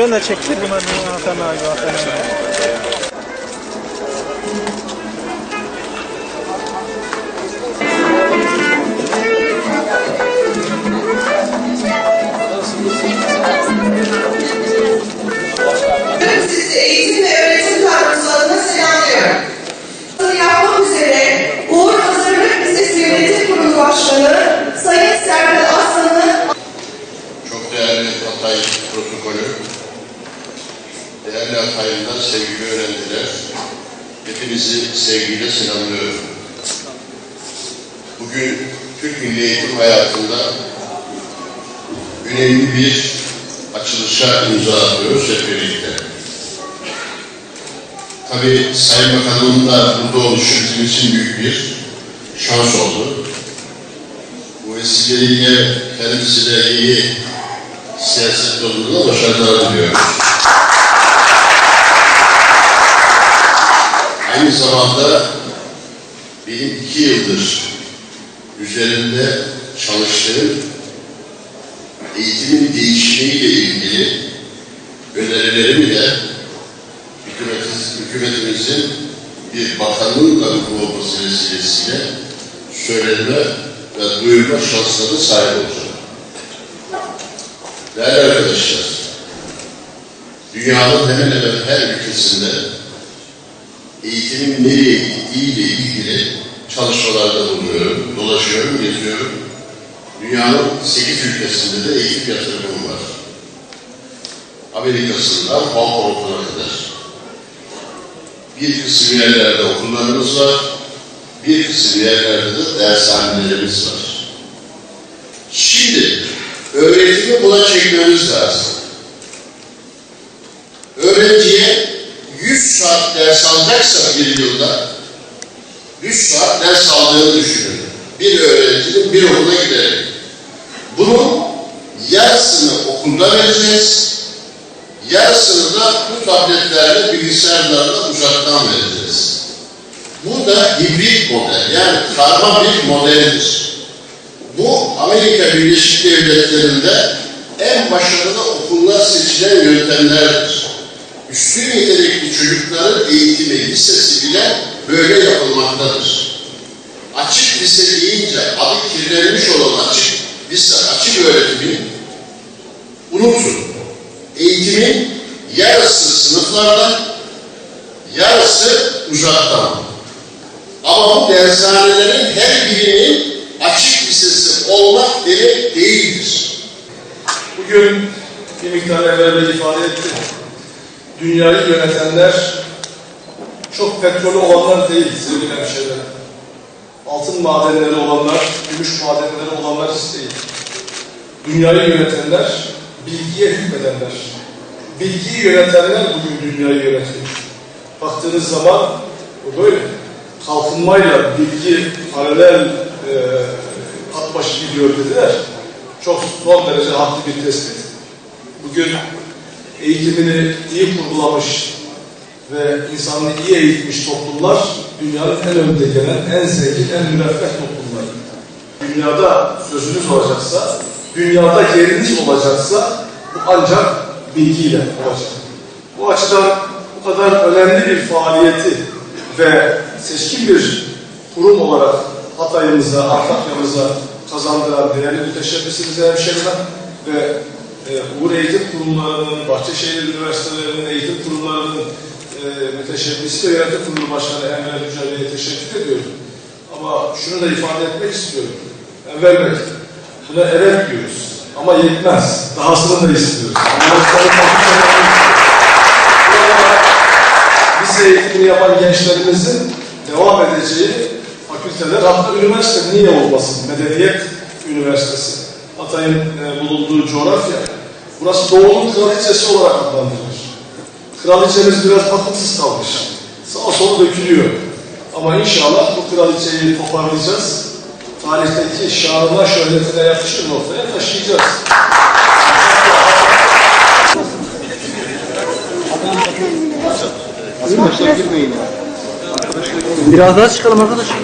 Ben de çektirdim hani Hakan abi Hakan abi. Başkanı Sayın Serkan Aslan'ı Çok değerli Hatay protokolü, değerli Hataylılar, sevgili öğrenciler, hepinizi sevgiyle selamlıyorum. Bugün Türk Milli Eğitim hayatında önemli bir açılışa imza atıyoruz hep birlikte. Tabii Sayın Bakanımın da burada oluşu bizim için büyük bir şans oldu. Bu vesileyle kendisi de iyi siyaset yolunda başarılar diliyorum. Aynı zamanda benim iki yıldır üzerinde çalıştığım eğitimin değişimiyle ilgili önerilerimi de hükümetimiz, hükümetimizin bir bakanlığın da kurulması vesilesiyle söyleme ve duyurma şansına da sahip olacağım. Değerli arkadaşlar, dünyanın hemen hemen her ülkesinde eğitimin nereye gittiğiyle ilgili çalışmalarda bulunuyorum, dolaşıyorum, geziyorum. Dünyanın 8 ülkesinde de eğitim yatırımım var. Amerika'sından Kong'una kadar. Bir kısım yerlerde okullarımız var, bir kısım yerlerde de dershanelerimiz var. Şimdi öğretimi buna çekmemiz lazım. Öğrenciye 100 saat ders alacaksa bir yılda 100 saat ders aldığını düşünün. Bir öğrencinin bir okula giderek. Bunun yarısını okulda vereceğiz, yarısını da bu tabletlerle, bilgisayarlarla uzaktan vereceğiz. Bu da hibrit model, yani karma bir modeldir. Bu Amerika Birleşik Devletleri'nde en başarılı okullar seçilen yöntemlerdir. Üstün yetenekli çocukların eğitimi lisesi bile böyle yapılmaktadır. Açık lise deyince adı kirlenmiş olan açık lise, açık öğretimi unutun. Eğitimin yarısı sınıflardan, yarısı uzaktan. Ama bu dershanelerin her birinin açık lisesi olmak demek değildir. Bugün bir miktar evvel de ifade ettim. Dünyayı yönetenler çok petrolü olanlar değil sevgili hemşehrilerim. Altın madenleri olanlar, gümüş madenleri olanlar değil. Dünyayı yönetenler, bilgiye hükmedenler. Bilgiyi yönetenler bugün dünyayı yönetiyor. Baktığınız zaman bu böyle. Kalkınmayla bilgi paralel e, at başı gidiyor dediler. Çok son derece haklı bir tespit. Bugün eğitimini iyi kurgulamış ve insanını iyi eğitmiş toplumlar dünyanın en önde gelen, en zengin, en müreffeh toplumları. Dünyada sözünüz olacaksa, dünyada yeriniz olacaksa bu ancak bilgiyle olacak. Bu açıdan bu kadar önemli bir faaliyeti ve seçkin bir kurum olarak Hatay'ımıza, Antakya'mıza kazandıran değerli müteşebbisimize hemşeriler ve Uğur Eğitim Kurumlarının, Bahçeşehir Üniversitelerinin eğitim kurumlarının e, müteşebbisi ve yönetim kurulu başkanı Enver Yücel Bey'e teşekkür ediyorum. Ama şunu da ifade etmek istiyorum. Enver Bey, buna evet diyoruz. Ama yetmez. Dahasını da istiyoruz. Lise eğitimini yapan gençlerimizin devam edeceği fakülteler, hatta üniversite niye olmasın? Medeniyet Üniversitesi. Hatay'ın e, bulunduğu coğrafya. Burası Doğu'nun kraliçesi olarak adlandırılır. Kraliçemiz biraz bakımsız kalmış. Sağa sola dökülüyor. Ama inşallah bu kraliçeyi toparlayacağız. Tarihteki şanına, şöhretine yakışır noktaya taşıyacağız. Biraz daha çıkalım arkadaşlar.